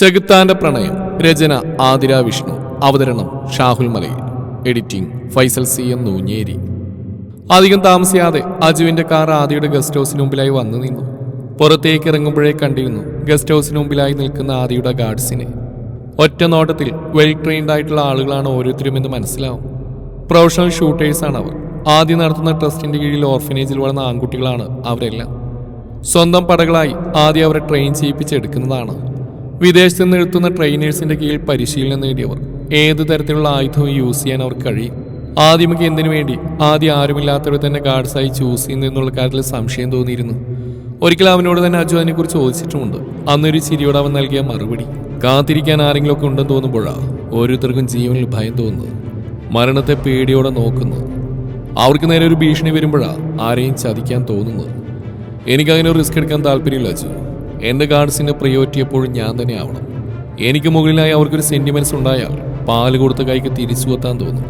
ചെകുത്താന്റെ പ്രണയം രചന ആതിര വിഷ്ണു അവതരണം Shahul Malayil. Editing Faisal C M Noonjeri. അധികം താമസിയാതെ അജുവിന്റെ കാർ ആദിയുടെ ഗസ്റ്റ് ഹൗസിന് മുമ്പിലായി വന്നു നിന്നു. പുറത്തേക്ക് ഇറങ്ങുമ്പോഴേ കണ്ടിരുന്നു ഗസ്റ്റ് ഹൗസിന് മുമ്പിലായി നിൽക്കുന്ന ആദിയുടെ ഗാർഡ്സിനെ ഒറ്റ നോട്ടത്തിൽ വെൽ ട്രെയിൻഡ് ആയിട്ടുള്ള ആളുകളാണ് ഓരോരുത്തരും എന്ന് മനസ്സിലാവും. പ്രൊഫഷണൽ ഷൂട്ടേഴ്സാണ് അവർ. ആദ്യം നടത്തുന്ന ട്രസ്റ്റിന്റെ കീഴിൽ ഓർഫനേജിൽ വളർന്ന ആൺകുട്ടികളാണ് അവരെല്ലാം. സ്വന്തം പടകളായി ആദ്യം അവരെ ട്രെയിൻ ചെയ്യിപ്പിച്ചെടുക്കുന്നതാണ് വിദേശത്ത് നിന്ന് ട്രെയിനേഴ്സിന്റെ കീഴിൽ പരിശീലനം നേടിയവർ ഏത് തരത്തിലുള്ള ആയുധവും യൂസ് ചെയ്യാൻ അവർക്ക് കഴിയും? ആദ്യമൊക്കെ എന്തിനു വേണ്ടി? ആദ്യം ആരുമില്ലാത്തവർ തന്നെ ഗാർഡ്സായി ചൂസ് ചെയ്യുന്നു എന്നുള്ള കാര്യത്തിൽ സംശയം തോന്നിയിരുന്നു. ഒരിക്കൽ അവനോട് തന്നെ അജു അതിനെക്കുറിച്ച് ചോദിച്ചിട്ടുമുണ്ട്. അന്നൊരു ചിരിയോട് അവൻ നൽകിയ മറുപടി. കാത്തിരിക്കാൻ ആരെങ്കിലും ഒക്കെ ഉണ്ടെന്ന് തോന്നുമ്പോഴാണ് ഓരോരുത്തർക്കും ജീവനിൽ ഭയം തോന്നുന്നത്. മരണത്തെ പേടിയോടെ നോക്കുന്നു. അവർക്ക് നേരെ ഒരു ഭീഷണി വരുമ്പോഴാണ് ആരെയും ചതിക്കാൻ തോന്നുന്നത്. എനിക്കങ്ങനെ റിസ്ക് എടുക്കാൻ താല്പര്യമില്ല അച്ചു എന്റെ ഗാർഡ്സിന്റെ പ്രിയോറിറ്റി എപ്പോഴും ഞാൻ തന്നെ ആവണം. എനിക്ക് മുകളിലായി അവർക്കൊരു സെന്റിമെന്റ്സ് ഉണ്ടായാൽ പാൽ കൊടുത്ത കൈക്ക് തിരിച്ചു എത്താൻ തോന്നും.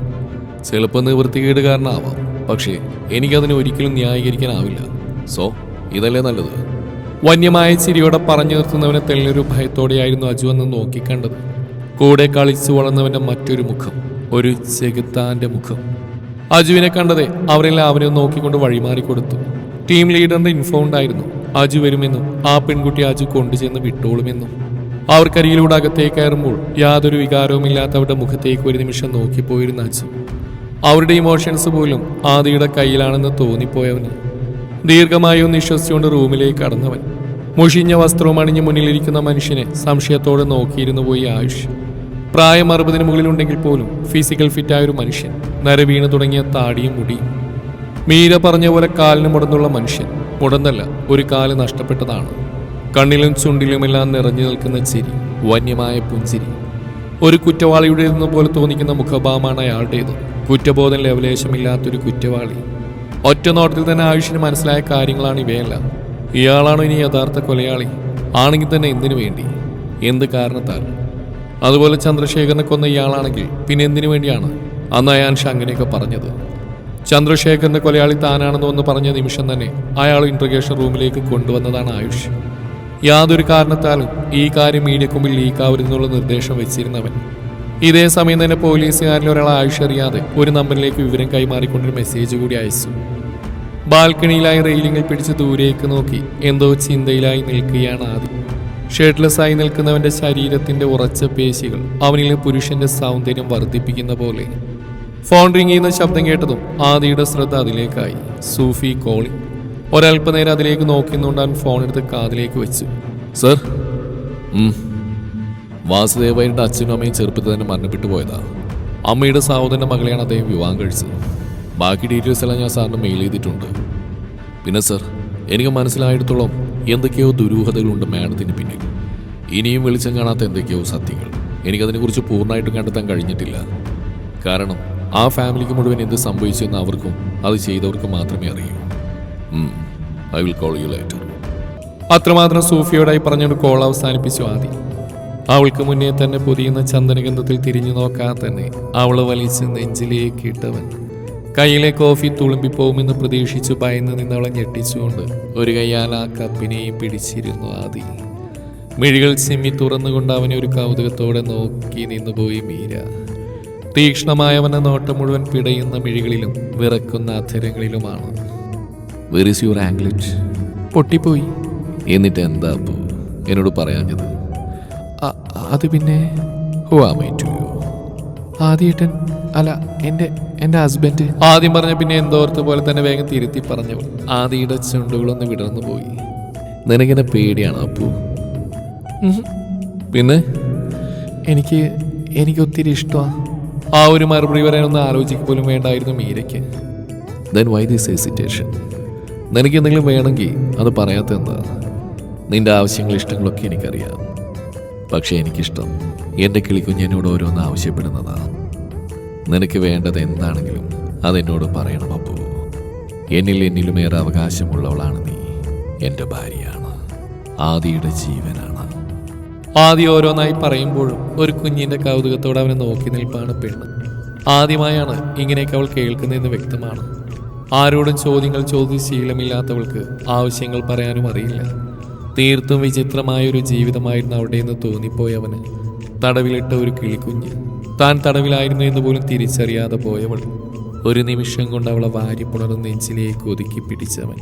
ചിലപ്പോൾ നിവൃത്തികേട് കാരണമാവാം. പക്ഷേ എനിക്കതിനെ ഒരിക്കലും ന്യായീകരിക്കാനാവില്ല. സോ ഇതല്ലേ നല്ലത്? വന്യമായ ചിരിയോടെ പറഞ്ഞു നിർത്തുന്നവനെ തെളിഞ്ഞൊരു ഭയത്തോടെയായിരുന്നു അജു എന്ന് നോക്കിക്കണ്ടത് കൂടെ കളിച്ചു വളർന്നവന്റെ മറ്റൊരു മുഖം ഒരു ചെകുത്താന്റെ മുഖം. അജുവിനെ കണ്ടതേ അവരെല്ലാം അവനെ നോക്കിക്കൊണ്ട് വഴിമാറി കൊടുത്തു. ടീം ലീഡറിന്റെ ഇൻഫോ ഉണ്ടായിരുന്നു. അജു വരുമെന്നും ആ പെൺകുട്ടി അജു കൊണ്ടുചെന്ന് വിട്ടോളുമെന്നും. അവർക്കരിയിലൂടെ അകത്തേക്ക് കയറുമ്പോൾ യാതൊരു വികാരവുമില്ലാത്തവരുടെ മുഖത്തേക്ക് ഒരു നിമിഷം നോക്കിപ്പോയിരുന്ന അജു. അവരുടെ ഇമോഷൻസ് പോലും ആദിയുടെ കയ്യിലാണെന്ന് തോന്നിപ്പോയവന്. ദീർഘമായി ഒന്ന് വിശ്വസിച്ചുകൊണ്ട് റൂമിലേക്ക് കടന്നവൻ. മുഷിഞ്ഞ വസ്ത്രവും അണിഞ്ഞ് മുന്നിലിരിക്കുന്ന മനുഷ്യനെ സംശയത്തോടെ നോക്കിയിരുന്നു പോയി ആയുഷ്. പ്രായം അറുപതിന് മുകളിലുണ്ടെങ്കിൽ പോലും ഫിസിക്കൽ ഫിറ്റായ ഒരു മനുഷ്യൻ. നരവീണ് തുടങ്ങിയ താടിയും മുടിയും. മീര പറഞ്ഞ പോലെ കാലിന് മുടന്നുള്ള മനുഷ്യൻ. മുടന്നല്ല ഒരു കാൽ നഷ്ടപ്പെട്ടതാണ്. കണ്ണിലും ചുണ്ടിലുമെല്ലാം നിറഞ്ഞു നിൽക്കുന്ന ചിരി വന്യമായ പുഞ്ചിരി. ഒരു കുറ്റവാളിയുടെ പോലെ തോന്നിക്കുന്ന മുഖഭാവമാണ് അയാളുടേത്. കുറ്റബോധം ലവലേശമില്ലാത്തൊരു കുറ്റവാളി. ഒറ്റ നോട്ടത്തിൽ തന്നെ ആയുഷിന് മനസ്സിലായ കാര്യങ്ങളാണ് ഇവയെല്ലാം. ഇയാളാണ് ഇനി യഥാർത്ഥ കൊലയാളി. ആണെങ്കിൽ തന്നെ എന്തിനു വേണ്ടി? എന്ത് കാരണത്താൽ? അതുപോലെ ചന്ദ്രശേഖരനെ കൊന്ന ഇയാളാണെങ്കിൽ പിന്നെ എന്തിനു വേണ്ടിയാണ്? അന്ന് അയാൻഷ അങ്ങനെയൊക്കെ പറഞ്ഞത്. ചന്ദ്രശേഖരന്റെ കൊലയാളി താനാണെന്ന് വന്ന് പറഞ്ഞ നിമിഷം തന്നെ അയാൾ ഇൻട്രഗേഷൻ റൂമിലേക്ക് കൊണ്ടുവന്നതാണ് ആയുഷ്. യാതൊരു കാരണത്താലും ഈ കാര്യം മീഡിയക്ക് മുമ്പിൽ ലീക്കാവരുന്നുള്ള നിർദ്ദേശം വെച്ചിരുന്നവൻ. ഇതേ സമയം തന്നെ പോലീസുകാരിൽ ഒരാൾ ആയുഷ് അറിയാതെ ഒരു നമ്പറിലേക്ക് വിവരം കൈമാറിക്കൊണ്ടൊരു മെസ്സേജ് കൂടി അയച്ചു. ബാൽക്കണിയിലായി റെയിലിംഗിൽ പിടിച്ച് ദൂരേക്ക് നോക്കി എന്തോ ചിന്തയിലായി നിൽക്കുകയാണ് ആദ്യം ഷർട്ട്ലെസ് ആയി നിൽക്കുന്നവന്റെ ശരീരത്തിന്റെ ഉറച്ച പേശികൾ അവനിലെ പുരുഷന്റെ സൗന്ദര്യം വർദ്ധിപ്പിക്കുന്ന പോലെ. ഫോൺ റിങ് ചെയ്യുന്ന ശബ്ദം കേട്ടതും ആദിയുടെ ശ്രദ്ധ അതിലേക്കായി. സൂഫി കോളി ഒരല്പനേരം അതിലേക്ക് നോക്കി അവൻ ഫോൺ എടുത്ത് കാതിലേക്ക് വെച്ചു. സർ വാസുദേവയുടെ അച്ഛനും അമ്മയും ചെറുപ്പത്തിൽ തന്നെ മരണപ്പെട്ടു പോയതാ. അമ്മയുടെ സഹോദരന്റെ മകളെയാണ് അദ്ദേഹം വിവാഹം കഴിച്ചത്. ബാക്കി ഡീറ്റെയിൽസ് എല്ലാം ഞാൻ സാറിന് മെയിൽ ചെയ്തിട്ടുണ്ട്. പിന്നെ സർ എനിക്ക് മനസ്സിലായിടത്തോളം എന്തൊക്കെയോ ദുരൂഹതകളുണ്ട് മാഡത്തിന് പിന്നിൽ. ഇനിയും വെളിച്ചം കാണാത്ത എന്തൊക്കെയോ സത്യങ്ങൾ. എനിക്കതിനെക്കുറിച്ച് പൂർണമായിട്ടും കണ്ടെത്താൻ കഴിഞ്ഞിട്ടില്ല. കാരണം ആ ഫാമിലിക്ക് മുഴുവൻ എന്ത് സംഭവിച്ചു എന്ന് അവർക്കും അത് ചെയ്തവർക്ക് മാത്രമേ അറിയൂ. I will call you later അത്രമാത്രം സൂഫിയോടായി പറഞ്ഞൊരു കോൾ അവസാനിപ്പിച്ചു ആദ്യം അവൾക്ക് മുന്നേ തന്നെ പൊതിയുന്ന ചന്ദനഗന്ധത്തിൽ തിരിഞ്ഞു നോക്കാതെ തന്നെ അവളെ വലിച്ച് നെഞ്ചിലേക്ക് ഇട്ടവൻ. കയ്യിലെ കോഫി തുളുമ്പിപ്പോകുമെന്ന് പ്രതീക്ഷിച്ചു ഭയന്ന് നിന്നവളെ ഞെട്ടിച്ചുകൊണ്ട് ഒരു കയ്യാൽ ആ കപ്പിനെയും പിടിച്ചിരുന്നു ആദി. മിഴികൾ ചിമ്മി തുറന്നുകൊണ്ട് അവനെ ഒരു കൗതുകത്തോടെ നോക്കി നിന്നുപോയി മീര. തീക്ഷ്ണമായവന്റെ നോട്ടം മുഴുവൻ പിടയുന്ന മിഴികളിലും വിറക്കുന്ന അധരങ്ങളിലുമാണ്. വെർ ഇസ് യുവർ ആംഗ്ലറ്റ് പൊട്ടിപ്പോയി. എന്നിട്ട് എന്താ അപ്പോൾ എന്നോട് പറയാഞ്ഞത്. അത് പിന്നെ? ഹു ടു യു ആദ്യേട്ടൻ അല്ല എന്റെ എന്റെ ഹസ്ബൻഡ്. ആദ്യം പറഞ്ഞ പിന്നെ എന്തോർത്ത് പോലെ തന്നെ വേഗം തിരുത്തി പറഞ്ഞവൾ. ആദിയുടെ ചുണ്ടുകളൊന്ന് വിടർന്നു പോയി. നിനക്കെന്നെ പേടിയാണ് അപ്പു? പിന്നെ? എനിക്ക് എനിക്ക് ഒത്തിരി ഇഷ്ടമാണ് ആ ഒരു മറുപടി പറയാനൊന്ന് ആലോചിക്കുക പോലും വേണ്ടായിരുന്നു മീരയ്ക്ക്. ദെൻ വൈ ദിസ് ഹെസിറ്റേഷൻ നിനക്ക് എന്തെങ്കിലും വേണമെങ്കിൽ അത് പറയാത്ത എന്താ നിന്റെ ആവശ്യങ്ങൾ ഇഷ്ടങ്ങളൊക്കെ എനിക്കറിയാം. പക്ഷേ എനിക്കിഷ്ടം എന്റെ കിളിക്കുഞ്ഞ് എന്നോട് ഓരോന്ന് ആവശ്യപ്പെടുന്നതാണ് നിനക്ക് വേണ്ടത് എന്താണെങ്കിലും അതെന്നോട് പറയണം അപ്പോ. എന്നിൽ എന്നിലുമേറെ അവകാശമുള്ളവളാണ് നീ. എന്റെ ഭാര്യയാണ്. ആദിയുടെ ജീവനാണ്. ആദ്യം ഓരോന്നായി പറയുമ്പോഴും ഒരു കുഞ്ഞിന്റെ കൗതുകത്തോടെ അവനെ നോക്കി നിൽപ്പാണ് പെണ്ണ്. ആദ്യമായാണ് ഇങ്ങനെയൊക്കെ അവൾ കേൾക്കുന്നതെന്ന് വ്യക്തമാണ്. ആരോടും ചോദ്യങ്ങൾ ചോദിച്ച് ശീലമില്ലാത്തവൾക്ക് ആവശ്യങ്ങൾ പറയാനും അറിയില്ല. തീർത്തും വിചിത്രമായ ഒരു ജീവിതമായിരുന്നു അവിടെയെന്ന് തോന്നിപ്പോയവന് തടവിലിട്ട ഒരു കിളിക്കുഞ്ഞ്. താൻ തടവിലായിരുന്നു എന്ന് പോലും തിരിച്ചറിയാതെ പോയവൾ. ഒരു നിമിഷം കൊണ്ട് അവളെ വാരി പുണർന്ന് നെഞ്ചിലേക്ക് ഒതുക്കി പിടിച്ചവൻ.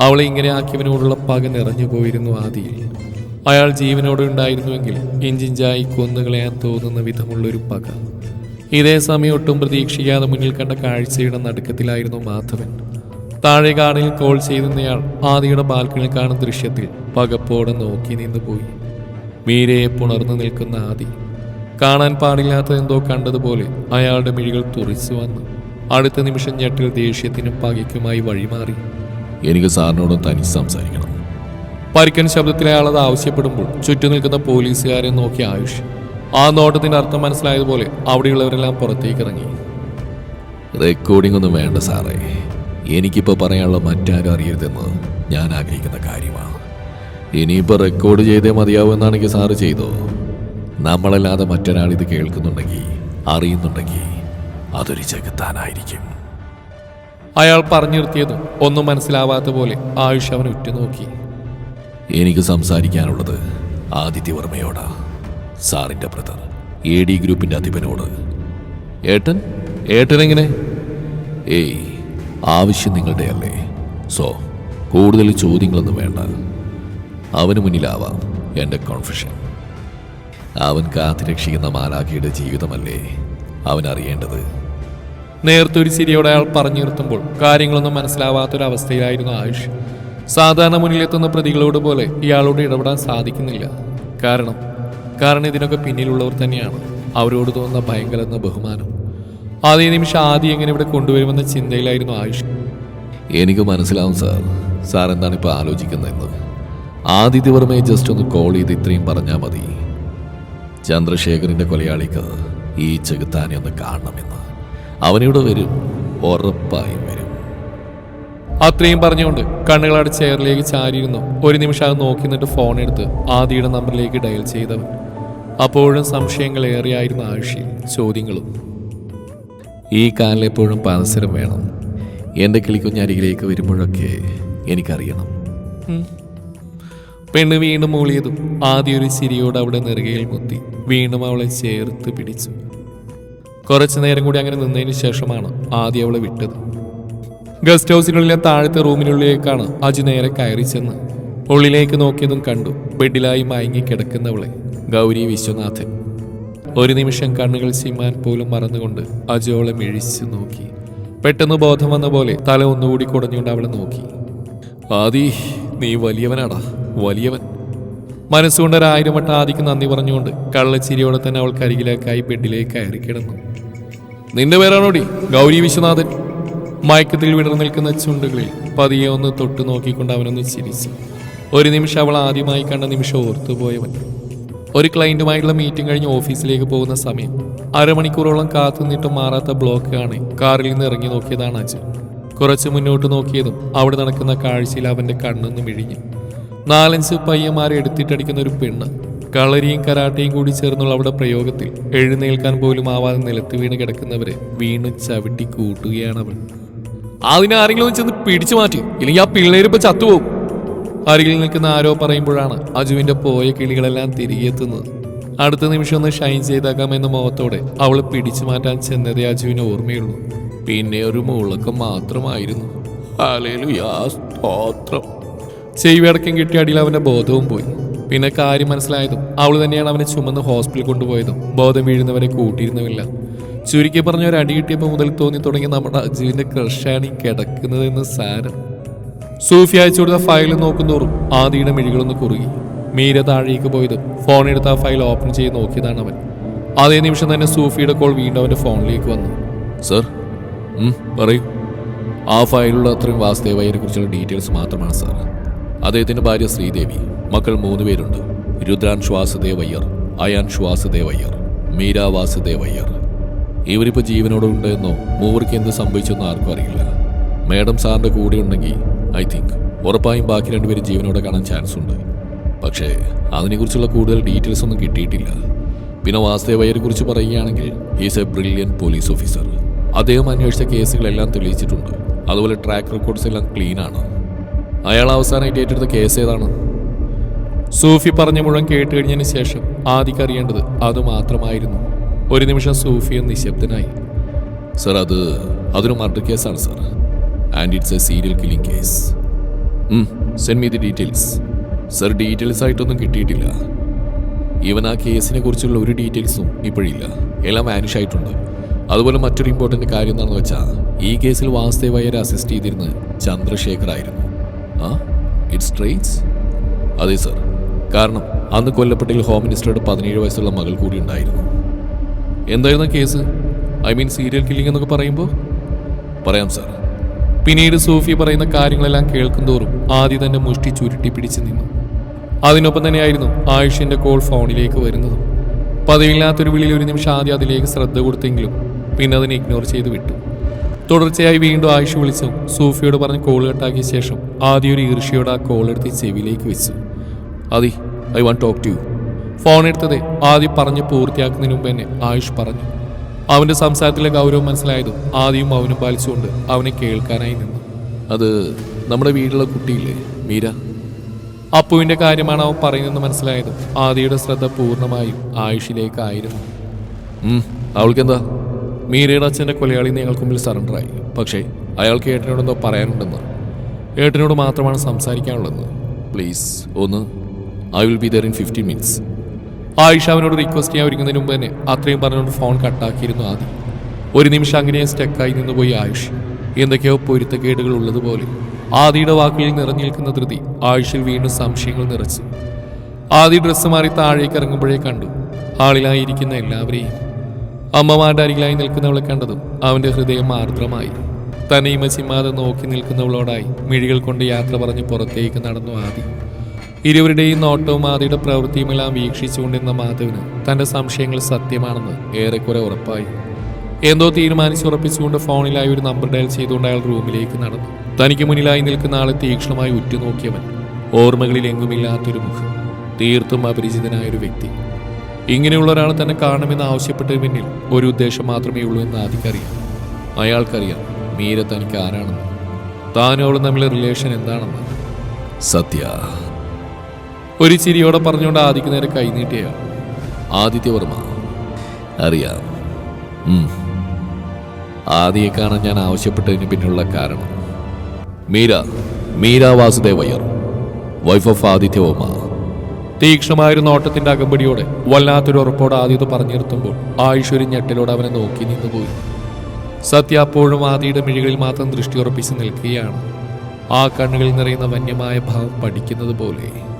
അവളെ ഇങ്ങനെ ആക്കിയവനോടുള്ള പക നിറഞ്ഞു പോയിരുന്നു ആദിയിൽ. അയാൾ ജീവനോടെ ഉണ്ടായിരുന്നുവെങ്കിൽ ഇഞ്ചിഞ്ചായി കൊന്നുകളയാൻ തോന്നുന്ന വിധമുള്ളൊരു പക. ഇതേ സമയം ഒട്ടും പ്രതീക്ഷിക്കാതെ മുന്നിൽ കണ്ട കാഴ്ചയുടെ നടുക്കത്തിലായിരുന്നു മാധവൻ. താഴെ കാണിൽ കോൾ ചെയ്യുന്നയാൾ ആദിയുടെ ബാൽക്കണിൽ കാണുന്ന ദൃശ്യത്തിൽ പകപ്പോടെ നോക്കി നിന്നുപോയി. മീരയെ പുണർന്നു നിൽക്കുന്ന ആദി. കാണാൻ പാടില്ലാത്ത എന്തോ കണ്ടതുപോലെ അയാളുടെ മിഴികൾ തുറിച്ചു വന്നു. അടുത്ത നിമിഷം ഞെട്ടിൽ ദേഷ്യത്തിനും പകയ്ക്കുമായി വഴിമാറി. എനിക്ക് സാറിനോട് തനിച്ച് സംസാരിക്കണം. പരിക്കൻ ശബ്ദത്തിലെ അയാൾ അത് ആവശ്യപ്പെടുമ്പോൾ ചുറ്റും നിൽക്കുന്ന പോലീസുകാരെ നോക്കി ആയുഷ്. ആ നോട്ടത്തിന്റെ അർത്ഥം മനസ്സിലായതുപോലെ അവിടെയുള്ളവരെല്ലാം പുറത്തേക്ക് ഇറങ്ങി. റെക്കോർഡിംഗ് ഒന്നും വേണ്ട സാറേ. എനിക്കിപ്പോൾ പറയാനുള്ള മറ്റാരും അറിയരുതെന്ന് ഞാൻ ആഗ്രഹിക്കുന്ന കാര്യമാണ്. ഇനിയിപ്പോൾ റെക്കോർഡ് ചെയ്തേ മതിയാവുമെന്നാണെങ്കിൽ സാറ് ചെയ്തോ? നമ്മളല്ലാതെ മറ്റൊരാൾ ഇത് കേൾക്കുന്നുണ്ടെങ്കിൽ അറിയുന്നുണ്ടെങ്കിൽ അതൊരു ചെകുത്താനായിരിക്കും. അയാൾ പറഞ്ഞു നിർത്തിയതും ഒന്നും മനസ്സിലാവാത്ത പോലെ ആയുഷ് അവൻ ഉറ്റുനോക്കി. എനിക്ക് സംസാരിക്കാനുള്ളത് ആദിത്യവർമ്മയോടാ സാറിന്റെ ബ്രദർ എ ഡി ഗ്രൂപ്പിന്റെ അധിപനോട്. ഏട്ടൻ? ഏട്ടൻ എങ്ങനെ? ഏയ് ആവശ്യം നിങ്ങളുടെ അല്ലേ? സോ കൂടുതൽ ചോദ്യങ്ങളൊന്നും വേണ്ട. അവന് മുന്നിലാവാം എന്റെ കോൺഫെഷൻ അവൻ കാത്തുരക്ഷിക്കുന്ന മാലാഖയുടെ ജീവിതമല്ലേ അവൻ അറിയേണ്ടത്? നേരത്തെ ഒരു ചിരിയോടെ അയാൾ പറഞ്ഞു നിർത്തുമ്പോൾ കാര്യങ്ങളൊന്നും മനസ്സിലാവാത്തൊരവസ്ഥയിലായിരുന്നു ആയുഷ്. സാധാരണ മുന്നിലെത്തുന്ന പ്രതികളോട് പോലെ ഇയാളോട് ഇടപെടാൻ സാധിക്കുന്നില്ല. കാരണം കാരണം ഇതിനൊക്കെ പിന്നിലുള്ളവർ തന്നെയാണ്. അവരോട് തോന്നുന്ന ഭയങ്കര എന്ന ബഹുമാനം. അതേ നിമിഷം ആദ്യം എങ്ങനെ ഇവിടെ കൊണ്ടുവരുമെന്ന ചിന്തയിലായിരുന്നു ആയുഷ്. എനിക്ക് മനസ്സിലാവും സാർ. സാർ എന്താണ് ഇപ്പോൾ ആലോചിക്കുന്നതെന്ന്. ആദിത്യവർമ്മയെ ജസ്റ്റ് ഒന്ന് കോൾ ചെയ്ത് ഇത്രയും പറഞ്ഞാൽ മതി. ചന്ദ്രശേഖറിന്റെ കൊലയാളിക്ക് ഈ ചെകുത്താനെ ഒന്ന് കാണണമെന്ന്. അവനിവിടെ വരും ഉറപ്പായും. അത്രയും പറഞ്ഞുകൊണ്ട് കണ്ണുകളട ചെയറിലേക്ക് ചാരിയിരുന്നു. ഒരു നിമിഷം അത് നോക്കി നിന്നിട്ട് ഫോൺ എടുത്ത് ആദിയുടെ നമ്പറിലേക്ക് ഡയൽ ചെയ്തവൻ. അപ്പോഴും സംശയങ്ങൾ ഏറെയായിരുന്നു ആയുഷിൽ ചോദ്യങ്ങളും. ഈ കാലിലെപ്പോഴും പരസരം വേണം. എന്റെ കിളിക്കുഞ്ഞരികിലേക്ക് വരുമ്പോഴൊക്കെ എനിക്കറിയണം. പെണ്ണ് വീണ്ടും മൂളിയതും ആദ്യ ഒരു ചിരിയോട് അവിടെ നെറുകയിൽ മുത്തി വീണ്ടും അവളെ ചേർത്ത് പിടിച്ചു. കുറച്ചു നേരം കൂടി അങ്ങനെ നിന്നതിന് ശേഷമാണ് ആദ്യം അവളെ വിട്ടത്. ഗസ്റ്റ് ഹൗസിനുള്ളിലെ താഴത്തെ റൂമിനുള്ളിലേക്കാണ് അജു നേരെ കയറി ചെന്ന്. ഉള്ളിലേക്ക് നോക്കിയതും കണ്ടു. ബെഡിലായി മയങ്ങി കിടക്കുന്നവളെ ഗൗരി വിശ്വനാഥൻ. ഒരു നിമിഷം കണ്ണുകൾ ചിമ്മാൻ പോലും മറന്നുകൊണ്ട് അജു അവളെ മിഴിച്ചു നോക്കി. പെട്ടെന്ന് ബോധം വന്ന പോലെ തല ഒന്നുകൂടി കുടഞ്ഞുകൊണ്ട് അവളെ നോക്കി. ആദി നീ വലിയവനാടാ. വലിയവൻ. മനസ്സുകൊണ്ട് ഒരായിരം വട്ടം ആദിക്ക് നന്ദി പറഞ്ഞുകൊണ്ട് കള്ളച്ചിരിയോടെ തന്നെ അവൾക്ക് അരികിലേക്കായി ബെഡിലേക്ക് കയറി കിടന്നു. നിന്റെ പേരാണോടി? ഗൗരി വിശ്വനാഥൻ. മയക്കത്തിൽ വിടർന്നു നിൽക്കുന്ന ചുണ്ടുകളിൽ പതിയെ ഒന്ന് തൊട്ടു നോക്കിക്കൊണ്ട് അവനൊന്ന് ചിരിച്ചു. ഒരു നിമിഷം അവൾ ആദ്യമായി കണ്ട നിമിഷം ഓർത്തുപോയവൻ. ഒരു ക്ലയന്റുമായിട്ടുള്ള മീറ്റിംഗ് കഴിഞ്ഞ് ഓഫീസിലേക്ക് പോകുന്ന സമയം. അരമണിക്കൂറോളം കാത്തു നിന്നിട്ട് മാറാത്ത ബ്ലോക്ക് ആണ് കാറിൽ നിന്ന് ഇറങ്ങി നോക്കിയതാണ് അജു കുറച്ച് മുന്നോട്ട് നോക്കിയതും അവിടെ നടക്കുന്ന കാഴ്ചയിൽ അവന്റെ കണ്ണൊന്ന് മിഴിഞ്ഞു. നാലഞ്ച് പയ്യന്മാരെ എടുത്തിട്ടടിക്കുന്ന ഒരു പെണ്ണ്. കളരിയും കരാട്ടയും കൂടി ചേർന്നുള്ള അവിടെ പ്രയോഗത്തിൽ എഴുന്നേൽക്കാൻ പോലും ആവാതെ നിലത്ത് വീണ് കിടക്കുന്നവരെ വീണ് ചവിട്ടി കൂട്ടുകയാണ് അവൾ അതിനെ ആരെങ്കിലും ചെന്ന് പിടിച്ചു മാറ്റി. ഇല്ലെങ്കിൽ ആ പിള്ളേരിപ്പോ ചത്തുപോകും. അരികിൽ നിൽക്കുന്ന ആരോ പറയുമ്പോഴാണ് അജുവിന്റെ പോയ കിളികളെല്ലാം തിരികെ എത്തുന്നത്. അടുത്ത നിമിഷം ഒന്ന് ഷൈൻ ചെയ്താക്കാം എന്ന മുഖത്തോടെ അവൾ പിടിച്ചു മാറ്റാൻ ചെന്നതേ അജുവിന് ഓർമ്മയുള്ളൂ. പിന്നെ ഒരു മുളക്കം മാത്രമായിരുന്നു. സ്തോത്രം. കിട്ടിയ അടിയിൽ അവന്റെ ബോധവും പോയി. പിന്നെ കാര്യം മനസ്സിലായതും അവൾ തന്നെയാണ് അവനെ ചുമന്ന് ഹോസ്പിറ്റലിൽ കൊണ്ടുപോയതും. ബോധം വീഴുന്നവരെ കൂട്ടിയിരുന്നുമില്ല. ചുരുക്കി പറഞ്ഞ ഒരു അടി കിട്ടിയപ്പോൾ മുതൽ തോന്നി തുടങ്ങി നമ്മുടെ അജീവിന്റെ ക്രഷാണ് ഈ കിടക്കുന്നതെന്ന് സാരം. സൂഫി അയച്ചു കൊടുത്ത ഫയൽ നോക്കുന്നോറും ആദിയുടെ മിഴികളൊന്ന് കുറുകി. മീര താഴേക്ക് പോയതും ഫോൺ എടുത്ത് ആ ഫയൽ ഓപ്പൺ ചെയ്ത് നോക്കിയതാണ് അവൻ. അതേ നിമിഷം തന്നെ സൂഫിയുടെ കോൾ വീണ്ടും അവന്റെ ഫോണിലേക്ക് വന്നു. സർ പറയൂ. ആ ഫയലുള്ള അത്രയും വാസുദേവയ്യരെ കുറിച്ചുള്ള ഡീറ്റെയിൽസ് മാത്രമാണ് സാർ അദ്ദേഹത്തിന്റെ ഭാര്യ ശ്രീദേവി മക്കൾ മൂന്ന് പേരുണ്ട്. രുദ്രാൻ ശ്വാസദേവയ്യർ അയാൻ ശ്വാസദേവയ്യർ മീര വാസുദേവയ്യർ. ഇവരിപ്പോൾ ജീവനോടെ ഉണ്ടെന്നോ മൂവർക്ക് എന്ത് സംഭവിച്ചെന്നോ ആർക്കും അറിയില്ല. മാഡം സാറിന്റെ കൂടെ ഉണ്ടെങ്കിൽ ഐ തിങ്ക് ഉറപ്പായും ബാക്കി രണ്ടുപേരും ജീവനോടെ കാണാൻ ചാൻസ് ഉണ്ട്. പക്ഷേ അതിനെക്കുറിച്ചുള്ള കൂടുതൽ ഡീറ്റെയിൽസ് ഒന്നും കിട്ടിയിട്ടില്ല. പിന്നെ വാസുദേവയ്യരെ കുറിച്ച് പറയുകയാണെങ്കിൽ is a brilliant police officer അദ്ദേഹം അന്വേഷിച്ച കേസുകളെല്ലാം തെളിയിച്ചിട്ടുണ്ട്. അതുപോലെ ട്രാക്ക് റെക്കോർഡ്സ് എല്ലാം ക്ലീൻ ആണ്. അയാൾ അവസാനമായിട്ട് ഏറ്റെടുത്ത കേസ് ഏതാണ്? സൂഫി പറഞ്ഞ മുഴുവൻ കേട്ട് കഴിഞ്ഞതിന് ശേഷം ആദ്യം അറിയേണ്ടത് അതുമാത്രമായിരുന്നു ഒരു നിമിഷം സൂഫിയും നിശബ്ദനായി. സർ അത് അതൊരു മർഡർ കേസാണ് sir. And it's a serial killing case. Send me the details. Sir details ആയിട്ടൊന്നും കിട്ടിയിട്ടില്ല. ഈവൻ ആ കേസിനെ കുറിച്ചുള്ള ഒരു ഡീറ്റെയിൽസും ഇപ്പോഴില്ല. എല്ലാം വാനിഷ് ആയിട്ടുണ്ട്. അതുപോലെ മറ്റൊരു ഇമ്പോർട്ടന്റ് കാര്യം എന്താണെന്ന് വെച്ചാൽ ഈ കേസിൽ വാസുദേവ് അസിസ്റ്റ് ചെയ്തിരുന്നത് ചന്ദ്രശേഖർ ആയിരുന്നു. ആ ഇറ്റ്സ് ട്രെയിൻസ് അതെ സർ. കാരണം അന്ന് കൊല്ലപ്പെട്ടതിൽ ഹോം മിനിസ്റ്ററുടെ പതിനേഴ് വയസ്സുള്ള മകൾ കൂടി ഉണ്ടായിരുന്നു. എന്തായിരുന്നു case? I mean serial killing എന്നൊക്കെ പറയുമ്പോൾ? പറയാം സാർ. പിന്നീട് സൂഫി പറയുന്ന കാര്യങ്ങളെല്ലാം കേൾക്കുന്തോറും ആദ്യം തന്നെ മുഷ്ടി ചുരുട്ടി പിടിച്ചു നിന്നു. അതിനൊപ്പം തന്നെയായിരുന്നു ആയുഷിന്റെ കോൾ ഫോണിലേക്ക് വരുന്നതും. പതിവില്ലാത്തൊരു വിളിയിൽ ഒരു നിമിഷം ആദ്യം അതിലേക്ക് ശ്രദ്ധ കൊടുത്തെങ്കിലും പിന്നെ അതിനെ ഇഗ്നോർ ചെയ്ത് വിട്ടു. തുടർച്ചയായി വീണ്ടും ആയുഷ് വിളിച്ചു. സൂഫിയോട് പറഞ്ഞ് കോൾ കട്ടാക്കിയ ശേഷം ആദ്യം ഒരു ഈർഷ്യയോട് ആ കോൾ എടുത്ത് ചെവിയിലേക്ക് വെച്ചു. അതി I want talk to you phone എടുത്തത് ആദ്യം പറഞ്ഞ് പൂർത്തിയാക്കുന്നതിന് മുമ്പ് തന്നെ ആയുഷ് പറഞ്ഞു. അവന്റെ സംസാരത്തിലെ ഗൗരവം മനസ്സിലായതും ആദ്യം അവനും പാലിച്ചുകൊണ്ട് അവനെ കേൾക്കാനായി നിന്നു. അത് നമ്മുടെ വീട്ടിലുള്ള കുട്ടിയില്ലേ മീര? അപ്പുവിന്റെ കാര്യമാണ് അവൻ പറയുന്നതെന്ന് മനസ്സിലായതും ആദിയുടെ ശ്രദ്ധ പൂർണമായും ആയുഷിലേക്കായിരുന്നു. അവൾക്കെന്താ? മീരയുടെ അച്ഛന്റെ കൊലയാളി ഞങ്ങൾക്ക് മുമ്പിൽ സറണ്ടറായി. പക്ഷേ അയാൾക്ക് ഏട്ടനോടെന്തോ പറയാനുണ്ടെന്ന്. ഏട്ടനോട് മാത്രമാണ് സംസാരിക്കാനുള്ളത് പ്ലീസ് ഒന്ന് I will be there in fifteen minutes Ayisha അവനോട് റിക്വസ്റ്റ് ചെയ്യാൻ ഒരുങ്ങുന്നതിന് മുമ്പ് തന്നെ അത്രയും പറഞ്ഞുകൊണ്ട് ഫോൺ കട്ടാക്കിയിരുന്നു ആദ്യം ഒരു നിമിഷം അങ്ങനെ സ്റ്റക്കായി നിന്നുപോയി ആയുഷ്. എന്തൊക്കെയോ പൊരുത്തക്കേടുകൾ ഉള്ളതുപോലെ ആദിയുടെ വാക്കുകളിൽ നിറഞ്ഞു നിൽക്കുന്ന ധൃതി ആയുഷിൽ വീണ്ടും സംശയങ്ങൾ നിറച്ചു. ആദി ഡ്രസ്സ് മാറി താഴേക്ക് ഇറങ്ങുമ്പോഴേ കണ്ടു. ഹാളിലായിരിക്കുന്ന എല്ലാവരെയും. അമ്മമാരുടെ അരികിലായി നിൽക്കുന്നവളെ കണ്ടതും അവന്റെ ഹൃദയം ആർദ്രമായി. തന്നെ ഇമച്ചിമാതെ നോക്കി നിൽക്കുന്നവളോടായി മിഴികൾ കൊണ്ട് യാത്ര പറഞ്ഞ് പുറത്തേക്ക് നടന്നു ആദി. ഇരുവരുടെയും നോട്ടവും ആദിയുടെ പ്രവൃത്തിയുമെല്ലാം വീക്ഷിച്ചുകൊണ്ടിരുന്ന മാധവന് തന്റെ സംശയങ്ങൾ സത്യമാണെന്ന് ഏറെക്കുറെ ഉറപ്പായി. എന്തോ തീരുമാനിച്ചുറപ്പിച്ചുകൊണ്ട് ഫോണിലായി ഒരു നമ്പർ ഡയൽ ചെയ്തുകൊണ്ട് അയാൾ റൂമിലേക്ക് നടന്നു. തനിക്ക് മുന്നിലായി നിൽക്കുന്ന ആളെ തീക്ഷ്ണമായി ഉറ്റുനോക്കിയവൻ ഓർമ്മകളിൽ എങ്ങുമില്ലാത്തൊരു മുഖം തീർത്തും അപരിചിതനായ ഒരു വ്യക്തി. ഇങ്ങനെയുള്ള ഒരാൾ തന്നെ കാണണമെന്ന് ആവശ്യപ്പെട്ടതിന് പിന്നിൽ ഒരു ഉദ്ദേശം മാത്രമേ ഉള്ളൂ എന്ന് ആദ്യക്കറിയാം അയാൾക്കറിയാം മീര തനിക്ക് ആരാണെന്ന്. താനോളും തമ്മിലെ റിലേഷൻ എന്താണെന്ന്. സത്യ. ഒരു ചിരിയോടെ പറഞ്ഞുകൊണ്ട് ആദിക്ക് നേരെ കൈനീട്ടിയ ആദിത്യവർമ്മ. അറിയാം. ആദിയെ കാണാൻ ഞാൻ ആവശ്യപ്പെട്ടതിന് പിന്നിലുള്ള കാരണം. Meera Meera Vasudevaiyyar wife of Adityavarma. തീക്ഷ്ണമായൊരു നോട്ടത്തിന്റെ അകമ്പടിയോടെ വല്ലാത്തൊരു ഉറപ്പോടെ ആദ്യത് പറഞ്ഞു നിർത്തുമ്പോൾ ആയുഷൊരു ഞെട്ടലോട് അവനെ നോക്കി നിന്നുപോയി. സത്യ അപ്പോഴും ആദിയുടെ മിഴികളിൽ മാത്രം ദൃഷ്ടി ഉറപ്പിച്ച് നിൽക്കുകയാണ്. ആ കണ്ണുകളിൽ നിറയുന്ന വന്യമായ ഭാവം പഠിക്കുന്നത് പോലെ.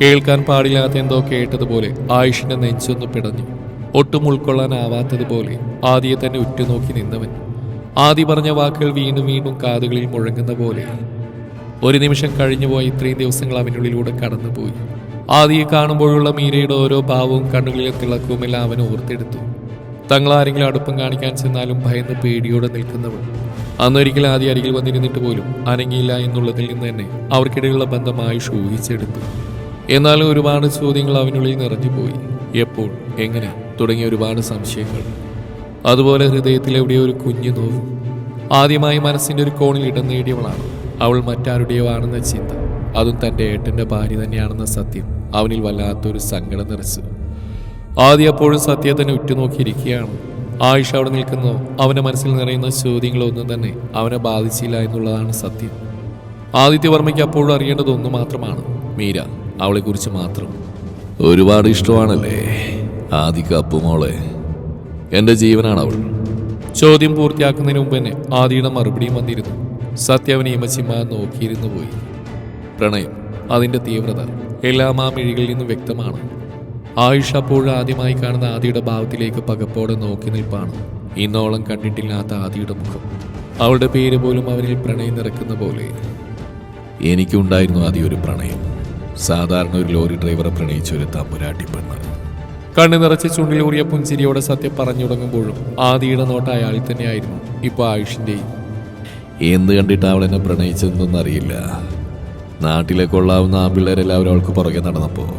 കേൾക്കാൻ പാടില്ലാത്ത എന്തോ കേട്ടതുപോലെ ആയുഷിന്റെ നെഞ്ചൊന്ന് പിടഞ്ഞു. ഒട്ടും ഉൾക്കൊള്ളാനാവാത്തതുപോലെ ആദിയെ തന്നെ ഉറ്റുനോക്കി നിന്നവൻ. ആദി പറഞ്ഞ വാക്കുകൾ വീണ്ടും വീണ്ടും കാതുകളിൽ മുഴങ്ങുന്ന പോലെ. ഒരു നിമിഷം കഴിഞ്ഞുപോയ ഇത്രയും ദിവസങ്ങൾ അവനുള്ളിലൂടെ കടന്നുപോയി. ആദിയെ കാണുമ്പോഴുള്ള മീരയുടെ ഓരോ ഭാവവും കണ്ണുകളിലെ തിളക്കവുമെല്ലാം അവൻ ഓർത്തെടുത്തു. തങ്ങൾ ആരെങ്കിലും അടുപ്പം കാണിക്കാൻ ചെന്നാലും ഭയന്ന് പേടിയോടെ നിൽക്കുന്നവൾ. അന്നൊരിക്കൽ ആദ്യ അരികിൽ വന്നിരുന്നിട്ട് പോലും അനങ്ങിയില്ല എന്നുള്ളതിൽ നിന്ന് തന്നെ അവർക്കിടയിലുള്ള ബന്ധമായി ഊഹിച്ചെടുത്തു. എന്നാലും ഒരുപാട് ചോദ്യങ്ങൾ അവനുള്ളിൽ നിറഞ്ഞുപോയി. എപ്പോൾ എങ്ങനെ തുടങ്ങിയ ഒരുപാട് സംശയങ്ങൾ. അതുപോലെ ഹൃദയത്തിൽ എവിടെയോ ഒരു കുഞ്ഞു നോവ്. ആദ്യമായി മനസ്സിന്റെ ഒരു കോണിൽ ഇടം നേടിയവളാണ്. അവൾ മറ്റാരുടെയോ ആണെന്ന ചിന്ത. അതും തന്റെ ഏട്ടന്റെ ഭാര്യ തന്നെയാണെന്ന സത്യം അവനിൽ വല്ലാത്തൊരു സങ്കടം നിറച്ചു. ആദ്യം അപ്പോഴും സത്യെ തന്നെ ഉറ്റുനോക്കിയിരിക്കുകയാണ്. ആയിഷ അവിടെ നിൽക്കുന്നു. അവന്റെ മനസ്സിൽ നിറയുന്ന ചോദ്യങ്ങളൊന്നും തന്നെ അവനെ ബാധിച്ചില്ല എന്നുള്ളതാണ് സത്യം. ആദിത്യവർമ്മയ്ക്ക് അപ്പോഴും അറിയേണ്ടത് ഒന്ന് മാത്രമാണ്. മീര. അവളെക്കുറിച്ച് മാത്രം. ഒരുപാട് ഇഷ്ടമാണല്ലേ? ആദിക്ക് അപ്പുമോളെ എന്റെ ജീവനാണ് അവൾ ചോദ്യം പൂർത്തിയാക്കുന്നതിന് മുമ്പ് തന്നെ ആദിയുടെ മറുപടിയും വന്നിരുന്നു. സത്യ അവനെ ഇമച്ചിമ്മ നോക്കിയിരുന്നു പോയി. പ്രണയം. അതിന്റെ തീവ്രത എല്ലാം ആ മിഴികളിൽ നിന്നും വ്യക്തമാണ്. ആയുഷ അപ്പോഴും ആദ്യമായി കാണുന്ന ആദിയുടെ ഭാവത്തിലേക്ക് പകപ്പോടെ നോക്കി നിൽപ്പാണ്. ഇന്നോളം കണ്ടിട്ടില്ലാത്ത ആദിയുടെ മുഖം. അവളുടെ പേര് പോലും അവരിൽ പ്രണയം നിറക്കുന്ന പോലെ. എനിക്കുണ്ടായിരുന്നു ആദ്യം ഒരു പ്രണയം. സാധാരണ ഒരു ലോറി ഡ്രൈവറെ പ്രണയിച്ച ഒരു തമ്പുരാട്ടി പെണ്ണ്. കണ്ണു നിറച്ച് ചുണ്ടിലൂറിയ പുഞ്ചിരിയോടെ സത്യം പറഞ്ഞു തുടങ്ങുമ്പോഴും ആദിയുടെ നോട്ട അയാൾ തന്നെയായിരുന്നു ഇപ്പോൾ ആയുഷിന്റെയും. എന്ത് കണ്ടിട്ട് അവൾ എന്നെ പ്രണയിച്ചതെന്നൊന്നും അറിയില്ല നാട്ടിലെ കൊള്ളാവുന്ന ആ പിള്ളേരെല്ലാം അവൾക്ക് പുറകെ നടന്നപ്പോൾ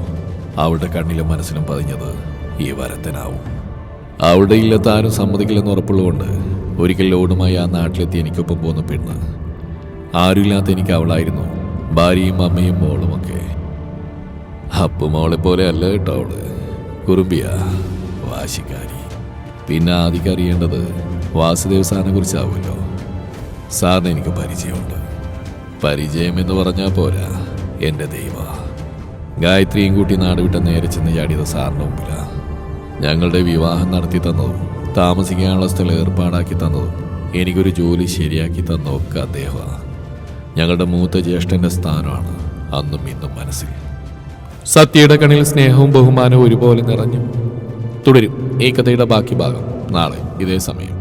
അവളുടെ കണ്ണിലും മനസ്സിലും പതിഞ്ഞത് ഈ വരത്തനാവും. അവളുടെ ഇല്ലത്ത് ആരും സമ്മതിക്കില്ലെന്ന് ഉറപ്പുള്ളതുകൊണ്ട് ഒരിക്കൽ ലോഡുമായി ആ നാട്ടിലെത്തി എനിക്കൊപ്പം പോകുന്ന പെണ്ണ്. ആരുമില്ലാത്ത എനിക്ക് അവളായിരുന്നു. ഭാര്യയും അമ്മയും മോളുമൊക്കെ. അപ്പുമോളെ പോലെ അല്ല കേട്ടോ അവൾ. കുറുമ്പിയ വാശിക്കാരി. പിന്നെ ആദ്യം അറിയേണ്ടത് വാസുദേവ് സാറിനെ കുറിച്ചാവുമല്ലോ. സാറിന് എനിക്ക് പരിചയമുണ്ട്. പരിചയം എന്ന് പറഞ്ഞാൽ പോരാ എന്റെ ദൈവ. ഗായത്രിയും കൂട്ടി നാട് വിട്ട നേരെ ചെന്ന് ചാടിയത് സാറിന്റെ മുമ്പിലാ. ഞങ്ങളുടെ വിവാഹം നടത്തി തന്നതും താമസിക്കാനുള്ള സ്ഥലം ഏർപ്പാടാക്കി തന്നതും എനിക്കൊരു ജോലി ശരിയാക്കി തന്നതൊക്കെ അദ്ദേഹമാണ് ഞങ്ങളുടെ മൂത്ത ജ്യേഷ്ഠന്റെ സ്ഥാനമാണ് അന്നും ഇന്നും മനസ്സിൽ. സത്യയുടെ കണ്ണിൽ സ്നേഹവും ബഹുമാനവും ഒരുപോലെ നിറഞ്ഞു. തുടരും. ഈ കഥയുടെ ബാക്കി ഭാഗം നാളെ ഇതേ സമയം.